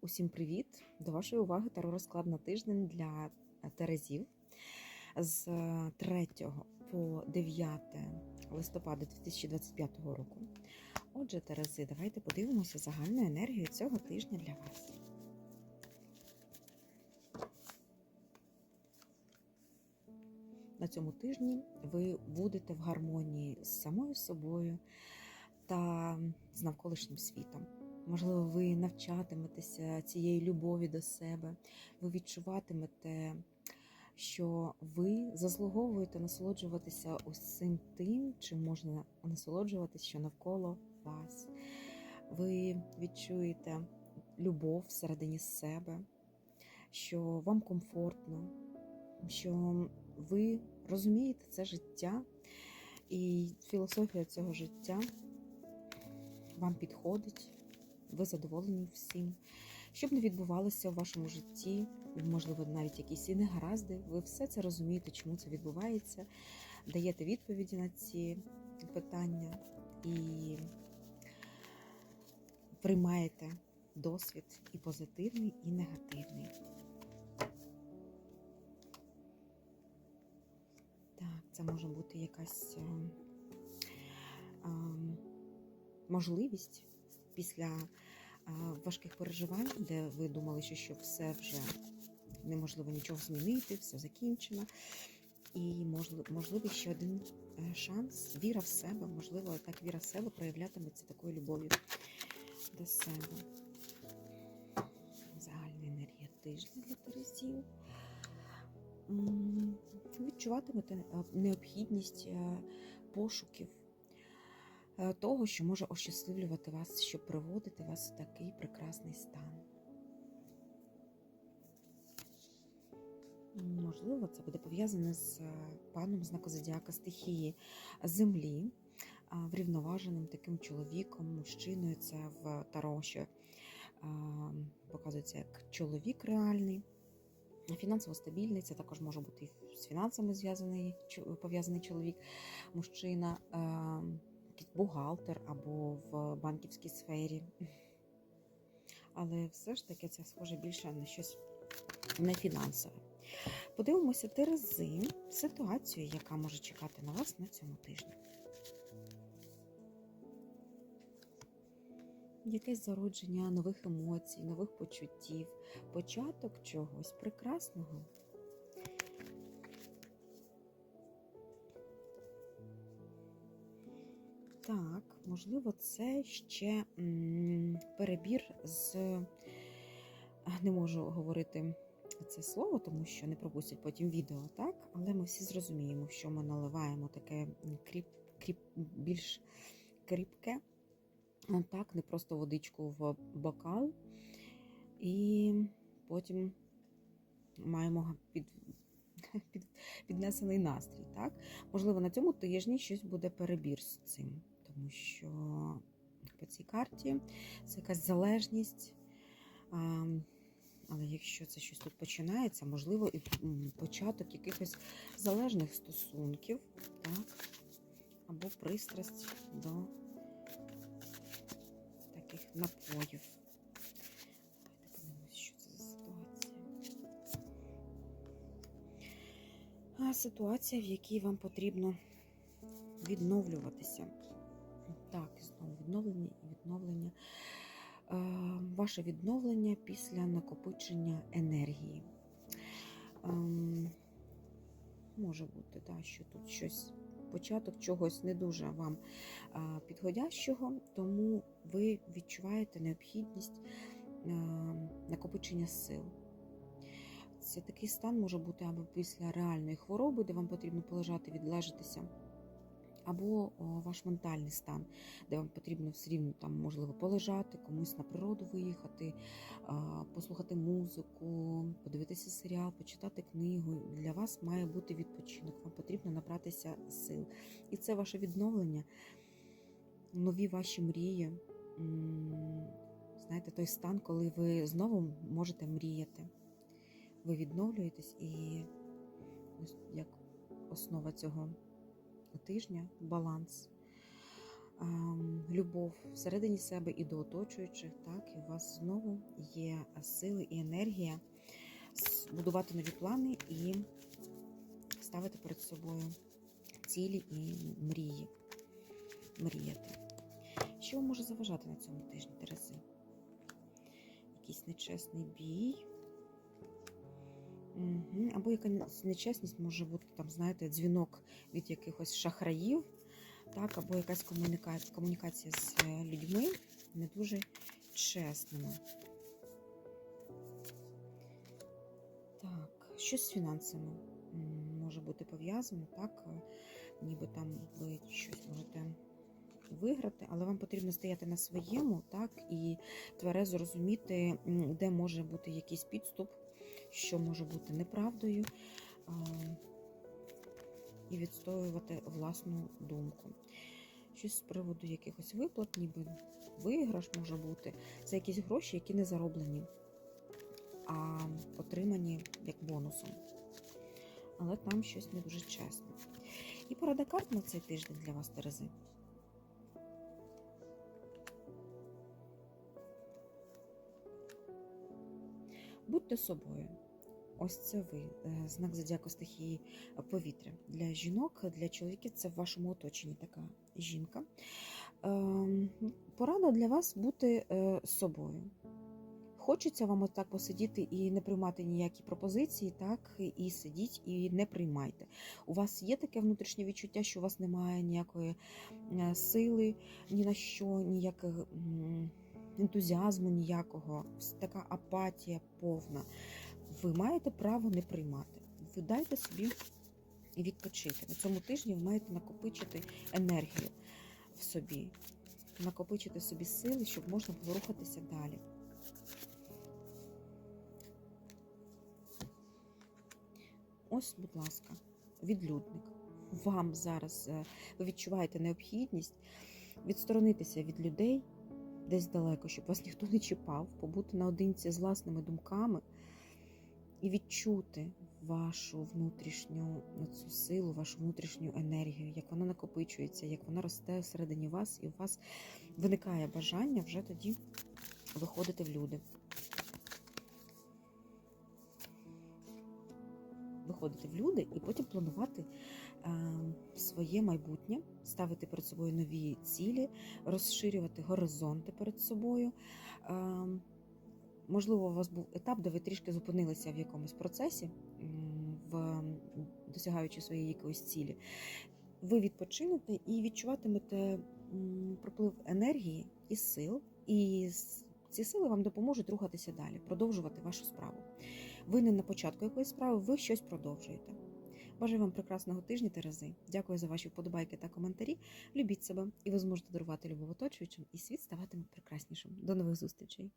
Усім привіт! До вашої уваги таро розклад на тиждень для Терезів з 3 по 9 листопада 2025 року. Отже, Терези, давайте подивимося загальну енергію цього тижня для вас. На цьому тижні ви будете в гармонії з самою собою та з навколишнім світом. Можливо, ви навчатиметеся цієї любові до себе, ви відчуватимете, що ви заслуговуєте насолоджуватися усім тим, чим можна насолоджуватися, що навколо вас. Ви відчуєте любов всередині себе, що вам комфортно, що ви розумієте це життя і філософія цього життя вам підходить ви задоволені всім. Щоб не відбувалося в вашому житті, можливо, навіть якісь і негаразди, ви все це розумієте, чому це відбувається, даєте відповіді на ці питання і приймаєте досвід і позитивний, і негативний. Так, це може бути якась е, е, можливість після важких переживань, де ви думали, що, все вже неможливо нічого змінити, все закінчено. І можливо ще один е, шанс, віра в себе, можливо, так віра в себе проявлятиметься такою любов'ю до себе. Загальна енергія тижня для Терезів. Відчуватимете е, необхідність е, пошуків того, що може ощасливлювати вас, щоб приводити вас в такий прекрасний стан. Можливо, це буде пов'язане з е, паном знаку Зодіака стихії Землі, врівноваженим таким чоловіком, мужчиною. Це в Таро, що показується як чоловік реальний. Фінансово стабільний, це також може бути з фінансами зв'язаний пов'язаний чоловік, мужчина бухгалтер або в банківській сфері. Але все ж таки це схоже більше на щось не фінансове. Подивимося Терези, ситуацію, яка може чекати на вас на цьому тижні. Якесь зародження нових емоцій, нових почуттів, початок чогось прекрасного. Так, можливо, це ще перебір з. Не можу говорити це слово, тому що не пропустять потім відео, так? Але ми всі зрозуміємо, що ми наливаємо таке кріп, кріп, більш кріпке, так, не просто водичку в бокал, і потім маємо під, під, піднесений настрій. так? Можливо, на цьому тижні щось буде перебір з цим тому що по цій карті це якась залежність. Але якщо це щось тут починається, можливо, і початок якихось залежних стосунків, так? або пристрасть до таких напоїв. Давайте подивимось, що це за ситуація. А ситуація, в якій вам потрібно відновлюватися. Так, знову відновлення і відновлення. Е, ваше відновлення після накопичення енергії. Ем, може бути, так, що тут щось, початок чогось не дуже вам е, підходящого, тому ви відчуваєте необхідність е, накопичення сил. Це такий стан може бути або після реальної хвороби, де вам потрібно полежати, відлежатися або ваш ментальний стан, де вам потрібно все рівно там, можливо, полежати, комусь на природу виїхати, послухати музику, подивитися серіал, почитати книгу. Для вас має бути відпочинок, вам потрібно набратися сил. І це ваше відновлення, нові ваші мрії. Знаєте, той стан, коли ви знову можете мріяти. Ви відновлюєтесь і ось як основа цього тижня баланс. ем, любов всередині себе і до оточуючих, так, і у вас знову є сили і енергія будувати нові плани і ставити перед собою цілі і мрії. Мріяти. Що вам може заважати на цьому тижні, Терези? Якийсь нечесний бій. Угу. Або якась нечесність може бути, там, знаєте, дзвінок від якихось шахраїв, так, або якась комунікація, комунікація з е, людьми не дуже чесними. Так, що з фінансами може бути пов'язано, так, е, ніби там ви щось можете виграти, але вам потрібно стояти на своєму, так, і тверезо розуміти, де може бути якийсь підступ, що може бути неправдою, і відстоювати власну думку. Щось з приводу якихось виплат, ніби виграш може бути. Це якісь гроші, які не зароблені, а отримані як бонусом. Але там щось не дуже чесно. І порада карт на цей тиждень для вас, Терези. Будьте собою. Ось це ви, е, знак зодіаку стихії повітря. Для жінок, для чоловіків це в вашому оточенні така жінка. Ем, Порада для вас бути е, собою. Хочеться вам отак посидіти і не приймати ніякі пропозиції, так і сидіть і не приймайте. У вас є таке внутрішнє відчуття, що у вас немає ніякої е, сили, ні на що, ніякого ентузіазму, ніякого. Вс- Така апатія повна. Ви маєте право не приймати. Ви дайте собі відпочити. На цьому тижні ви маєте накопичити енергію в собі, накопичити собі сили, щоб можна було рухатися далі. Ось, будь ласка, відлюдник. Вам зараз е, ви відчуваєте необхідність відсторонитися від людей десь далеко, щоб вас ніхто не чіпав, побути наодинці з власними думками і відчути вашу внутрішню цю силу, вашу внутрішню енергію, як вона накопичується, як вона росте всередині вас, і у вас виникає бажання вже тоді виходити в люди. Виходити в люди і потім планувати е, своє майбутнє, ставити перед собою нові цілі, розширювати горизонти перед собою. Можливо, у вас був етап, де ви трішки зупинилися в якомусь процесі, в досягаючи своєї якоїсь цілі. Ви відпочинете і відчуватимете проплив енергії і сил, і ці сили вам допоможуть рухатися далі, продовжувати вашу справу. Ви не на початку якоїсь справи, ви щось продовжуєте. Бажаю вам прекрасного тижня, Терези. Дякую за ваші вподобайки та коментарі. Любіть себе, і ви зможете дарувати любов оточуючим, і світ ставатиме прекраснішим. До нових зустрічей!